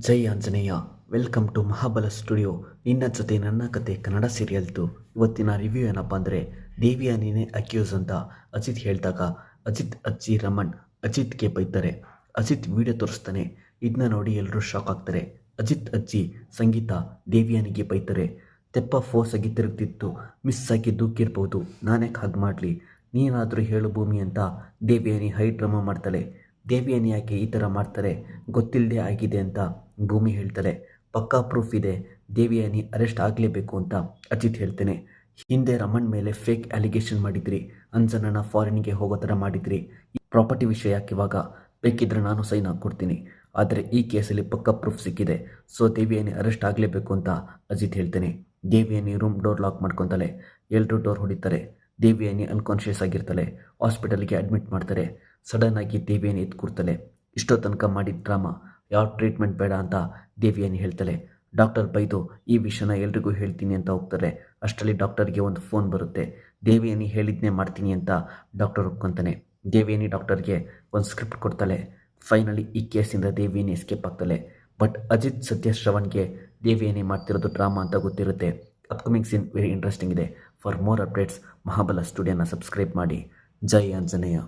Jai Anjaneya, welcome to Mahabala studio. ನಿನ್ನ ಜೊತೆ ನನ್ನ ಕತೆ ಕನ್ನಡ ಸೀರಿಯಲ್ದು. ಇವತ್ತಿನ ರಿವ್ಯೂ ಏನಪ್ಪ ಅಂದರೆ ದೇವಿಯ ನೀನೆ ಅಕ್ಯೂಸ್ ಅಂತ ಅಜಿತ್ ಹೇಳಿದಾಗ, ಅಜಿತ್, ಅಜ್ಜಿ, ರಮಣ್, ಅಜಿತ್ಗೆ ಬೈತಾರೆ. ಅಜಿತ್ ವಿಡಿಯೋ ತೋರಿಸ್ತಾನೆ. ಇದನ್ನ ನೋಡಿ ಎಲ್ಲರೂ ಶಾಕ್ ಆಗ್ತಾರೆ. ಅಜಿತ್, ಅಜ್ಜಿ, ಸಂಗೀತ, ದೇವಿಯಾನಿಗೆ ಬೈತಾರೆ. ತೆಪ್ಪ ಫೋರ್ಸ್ ಆಗಿ ತಿರುಗ್ತಿತ್ತು. ಮಿಸ್ ಆಗಿ ದೂಕಿರ್ಬೋದು. ನಾನ್ಯಾಕೆ ಹಾಗೆ ಮಾಡಲಿ. ನೀನಾದರೂ ಹೇಳು ಭೂಮಿ ಅಂತ ದೇವಿಯಾನಿ ಹೈ ಡ್ರಾಮಾ ಮಾಡ್ತಾಳೆ. ದೇವಿಯಾನಿ ಯಾಕೆ ಈ ಥರ ಮಾಡ್ತಾರೆ? ಗೊತ್ತಿಲ್ಲದೆ ಆಗಿದೆ ಅಂತ ಭೂಮಿ ಹೇಳ್ತಾರೆ ಪಕ್ಕಾ ಪ್ರೂಫ್ ಇದೆ ದೇವಿಯಾನಿ ಅರೆಸ್ಟ್ ಆಗಲೇಬೇಕು ಅಂತ ಅಜಿತ್ ಹೇಳ್ತೇನೆ. ಹಿಂದೆ ರಮಣ್ ಮೇಲೆ ಫೇಕ್ ಅಲಿಗೇಷನ್ ಮಾಡಿದ್ರಿ ಅಂಜನನ ಫಾರಿನ್ಗೆ ಹೋಗೋ ಥರ ಮಾಡಿದ್ರಿ. ಈ ಪ್ರಾಪರ್ಟಿ ವಿಷಯ ಯಾಕೆ ಇವಾಗ ಬೇಕಿದ್ರೆ ನಾನು ಸೈನ್ ಹಾಕ್ಕೊಡ್ತೀನಿ. ಆದರೆ ಈ ಕೇಸಲ್ಲಿ ಪಕ್ಕಾ ಪ್ರೂಫ್ ಸಿಕ್ಕಿದೆ ಸೊ ದೇವಿಯಾನಿ ಅರೆಸ್ಟ್ ಆಗಲೇಬೇಕು ಅಂತ ಅಜಿತ್ ಹೇಳ್ತೇನೆ. ದೇವಿಯಾನಿ ರೂಮ್ ಡೋರ್ ಲಾಕ್ ಮಾಡ್ಕೊತಾಳೆ ಎಲ್ಲರೂ ಡೋರ್ ಹೊಡಿತಾರೆ ದೇವಿಯಾನಿ ಅನ್ಕಾನ್ಷಿಯಸ್ ಆಗಿರ್ತಾಳೆ ಹಾಸ್ಪಿಟಲ್ಗೆ ಅಡ್ಮಿಟ್ ಮಾಡ್ತಾರೆ ಸಡನ್ ಆಗಿ ದೇವಿಯಾನಿ ಎದ್ದು ಕೂರ್ತಾಳೆ ಇಷ್ಟೋ ತನಕ ಮಾಡಿದ ಡ್ರಾಮಾ ಯಾವ ಟ್ರೀಟ್ಮೆಂಟ್ ಬೇಡ ಅಂತ ದೇವಿಯನ್ನು ಹೇಳ್ತಾಳೆ? ಡಾಕ್ಟರ್ ಬೈದು, ಈ ವಿಷಯನ ಎಲ್ರಿಗೂ ಹೇಳ್ತೀನಿ ಅಂತ ಹೋಗ್ತಾರೆ. ಅಷ್ಟರಲ್ಲಿ ಡಾಕ್ಟರ್ಗೆ ಒಂದು ಫೋನ್ ಬರುತ್ತೆ. ದೇವಿಯನಿ ಹೇಳಿದ್ನೇ ಮಾಡ್ತೀನಿ ಅಂತ ಡಾಕ್ಟರ್ ಒಪ್ಕೊತಾನೆ. ದೇವಿಯನಿ ಡಾಕ್ಟರ್ಗೆ ಒಂದು ಸ್ಕ್ರಿಪ್ಟ್ ಕೊಡ್ತಾಳೆ. ಫೈನಲಿ ಈ ಕೇಸಿಂದ ದೇವಿಯನಿ ಎಸ್ಕೇಪ್ ಆಗ್ತಾಳೆ. ಬಟ್ ಅಜಿತ್ ಸತ್ಯ ಶ್ರವಣ್ಗೆ ದೇವಿಯನಿ ಮಾಡ್ತಿರೋದು ಡ್ರಾಮಾ ಅಂತ ಗೊತ್ತಿರುತ್ತೆ. ಅಪ್ಕಮಿಂಗ್ ಸೀನ್ ವೆರಿ ಇಂಟ್ರೆಸ್ಟಿಂಗ್ ಇದೆ. ಫಾರ್ ಮೋರ್ ಅಪ್ಡೇಟ್ಸ್ ಮಹಾಬಲ ಸ್ಟುಡಿಯೋನ ಸಬ್ಸ್ಕ್ರೈಬ್ ಮಾಡಿ. ಜೈ ಆಂಜನೇಯ.